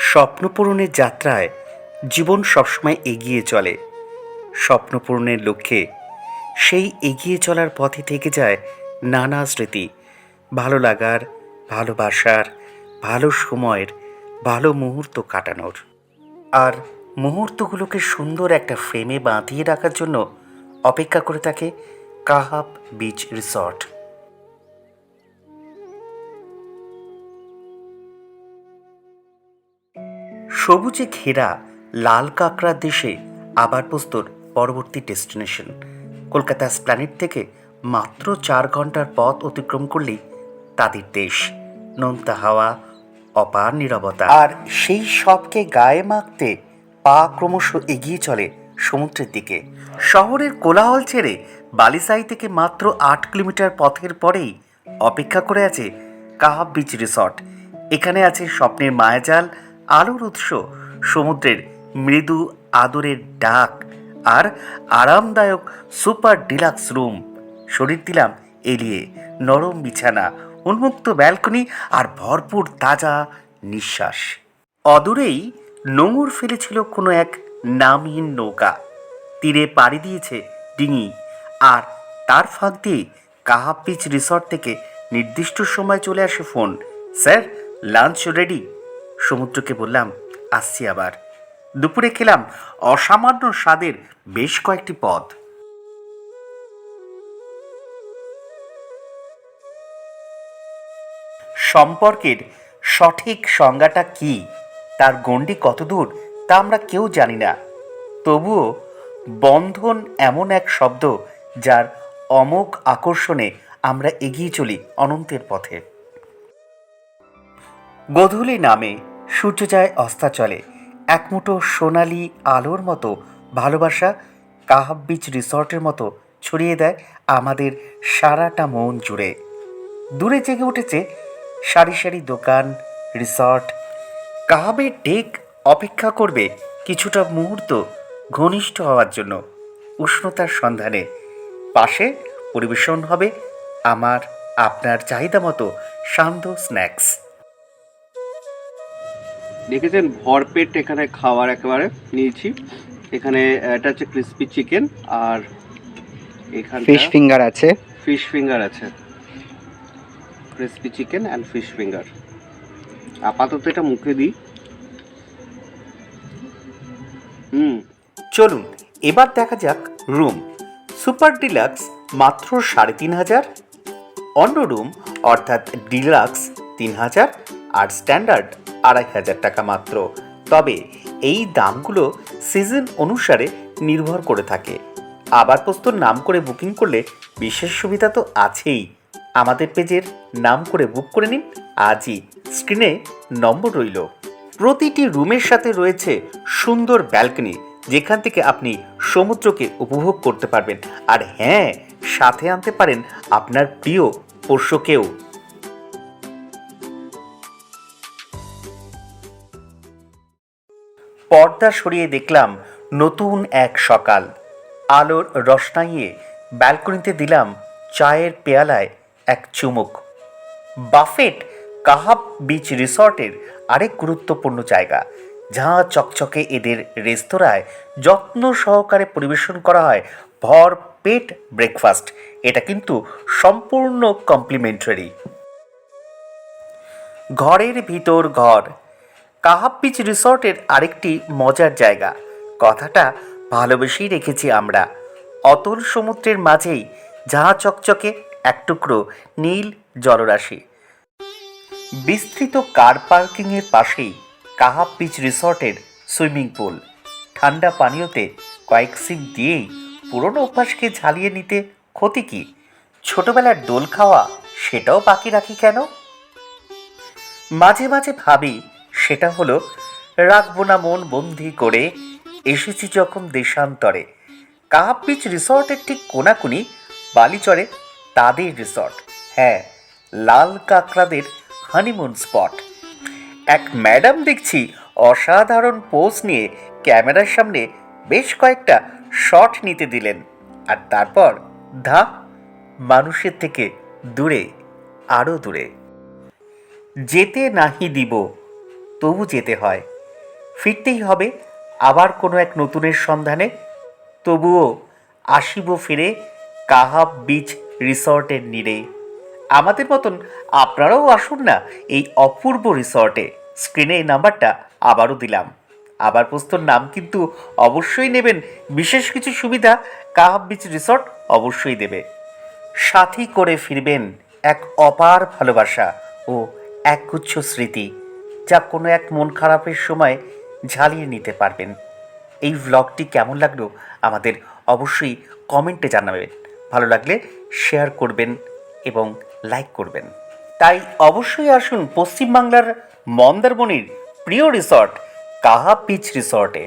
স্বপ্নপূরণের যাত্রায় জীবন সবসময় এগিয়ে চলে। স্বপ্নপূরণের লক্ষ্যে সেই এগিয়ে চলার পথে থেকে যায় নানা স্মৃতি। ভালো লাগার ভালোবাসার ভালো সময়ের, ভালো মুহূর্ত কাটানোর। আর মুহূর্তগুলোকে সুন্দর একটা ফ্রেমে বাঁধিয়ে রাখার জন্য অপেক্ষা করে থাকে কাহাব বিচ রিসর্ট সবুজে ঘেরা লাল কাঁকড়ার দেশে আবার প্রস্তর পরবর্তী ডেস্টিনেশন। কলকাতা স্প্ল্যানেট থেকে মাত্র চার ঘণ্টার পথ অতিক্রম করলেই তাদের দেশ। নোনতা হাওয়া, অপার নীরবতা। আর সেই সবকে গায়ে মাখতে পা ক্রমশ এগিয়ে চলে সমুদ্রের দিকে। শহরের কোলাহল ছেড়ে বালিসাই থেকে মাত্র আট কিলোমিটার পথের পরেই অপেক্ষা করে আছে কাহাব বিচ রিসর্ট। এখানে আছে স্বপ্নের মায়াজাল আলোর উৎস, সমুদ্রের মৃদু আদরের ডাক আর আরামদায়ক সুপার ডিলাক্স রুম। শরীর দিলাম এলিয়ে নরম বিছানা, উন্মুক্ত ব্যালকনি আর ভরপুর তাজা নিঃশ্বাস। অদূরেই নোঙর ফেলেছিল কোনো এক নামহীন নৌকা। তীরে পাড়ি দিয়েছে ডিঙি আর তার ফাঁক দিয়ে কাহাব বিচ রিসর্ট থেকে নির্দিষ্ট সময় চলে আসে ফোন। Sir, lunch ready? সমুদ্রকে বললাম, আসছি আবার। দুপুরে খেলাম অসামান্য স্বাদের বেশ কয়েকটি পদ। সম্পর্কের সঠিক সংজ্ঞাটা কি? তার গণ্ডি কতদূর? তা আমরা কেউ জানি না। তবুও বন্ধন এমন এক শব্দ যার অমোঘ আকর্ষণে আমরা এগিয়ে চলি অনন্তের পথে। গধূলি নামে সূর্য যায় অস্তাচলে একমুঠো সোনালি আলোর মতো ভালোবাসা কাহাব বিচ রিসর্টের মতো ছড়িয়ে দেয় আমাদের সারাটা মন জুড়ে। দূরে জেগে উঠেছে সারি সারি দোকান, রিসর্ট। কাহাবের ডেক অপেক্ষা করবে কিছুটা মুহূর্ত ঘনিষ্ঠ হওয়ার জন্য উষ্ণতার সন্ধানে। পাশে পরিবেশন হবে আমার, আপনার চাহিদা মতো শান্ত স্ন্যাক্স। দেখেছেন? ভরপেট এখানে খাওয়ার একেবারে নিয়েছি। এখানে এটা হচ্ছে ক্রিসপি চিকেন আর এখানে ফিশ ফিঙ্গার আছে। ফিশ ফিঙ্গার আছে। Crispy chicken and fish finger আপাতত এটা মুখে দিই। হুম। চলুন এবার দেখা যাক রুম সুপার ডিলাক্স মাত্র সাড়ে তিন হাজার। অন্য রুম অর্থাৎ ডিলাক্স তিন হাজার। আর স্ট্যান্ডার্ড আড়াই হাজার টাকা মাত্র। তবে এই দামগুলো সিজন অনুসারে নির্ভর করে থাকে। আবার প্রস্তর নাম করে বুকিং করলে বিশেষ সুবিধা তো আছেই। আমাদের পেজের নাম করে বুক করে নিন। আজই স্ক্রিনে নম্বর রইল। প্রতিটি রুমের সাথে রয়েছে সুন্দর ব্যালকনি, যেখান থেকে আপনি সমুদ্রকে উপভোগ করতে পারবেন। আর হ্যাঁ সাথে আনতে পারেন আপনার প্রিয় পোষ্যকেও পর্দা সরিয়ে দেখলাম নতুন এক সকাল। আলোর রসনাইয়ে ব্যালকনিতে দিলাম চায়ের পেয়ালায় এক চুমুক। বাফেট কাহাব বিচ রিসর্টের আরেক গুরুত্বপূর্ণ জায়গা ঝাঁ চকচকে এদের রেস্তোরাঁয় যত্ন সহকারে পরিবেশন করা হয় ভর পেট ব্রেকফাস্ট। এটা কিন্তু সম্পূর্ণ কমপ্লিমেন্টারি। ঘরের ভিতর ঘর কাহাব বিচ রিসর্টের আরেকটি মজার জায়গা। কথাটা ভালোবেসেই রেখেছি আমরা। অতল সমুদ্রের মাঝেই ঝাঁ চকচকে, এক টুকরো নীল জলরাশি। বিস্তৃত কার পার্কিংয়ের পাশেই কাহাব বিচ রিসর্টের সুইমিং পুল। ঠান্ডা পানীয়তে কয়েক সিপ দিয়েই পুরনো অভ্যাসকে ঝালিয়ে নিতে ক্ষতি কি? ছোটবেলার দোল খাওয়া সেটাও বাকি রাখি কেন? মাঝে মাঝে ভাবি সেটা হলো, রাখব না মন বন্দি করে, এসেছি যখন দেশান্তরে। কাহাব বিচ রিসর্টের ঠিক কোনাকুনি, বালিচরে তাদের রিসর্ট। হ্যাঁ লাল কাঁকড়াদের হানিমুন স্পট এক ম্যাডাম দেখছি অসাধারণ পোজ নিয়ে ক্যামেরার সামনে বেশ কয়েকটা শট নিতে দিলেন। আর তারপর, ধা, মানুষের থেকে দূরে আরও দূরে। যেতে নাহি দিব। তবু যেতে হয়। ফিরতেই হবে আবার কোনো এক নতুনের সন্ধানে। তবুও আসিব ফিরে কাহাব বিচ রিসর্টের নীড়ে। আমাদের মতন আপনারাও আসুন না এই অপূর্ব রিসর্টে। স্ক্রিনে এই নাম্বারটা আবারও দিলাম। আবার পোস্তর নাম কিন্তু অবশ্যই নেবেন। বিশেষ কিছু সুবিধা কাহাব বিচ রিসর্ট অবশ্যই দেবে। সাথী করে ফিরবেন এক অপার ভালোবাসা ও একগুচ্ছ স্মৃতি। যা কোনো এক মন খারাপের সময় ঝালিয়ে নিতে পারবেন। এই ভ্লগটি কেমন লাগল আমাদের অবশ্যই কমেন্টে জানাবেন। ভালো লাগলে শেয়ার করবেন এবং লাইক করবেন। তাই অবশ্যই আসুন পশ্চিমবাংলার মন্দারমণির প্রিয় রিসর্ট কাহা পিচ রিসর্টে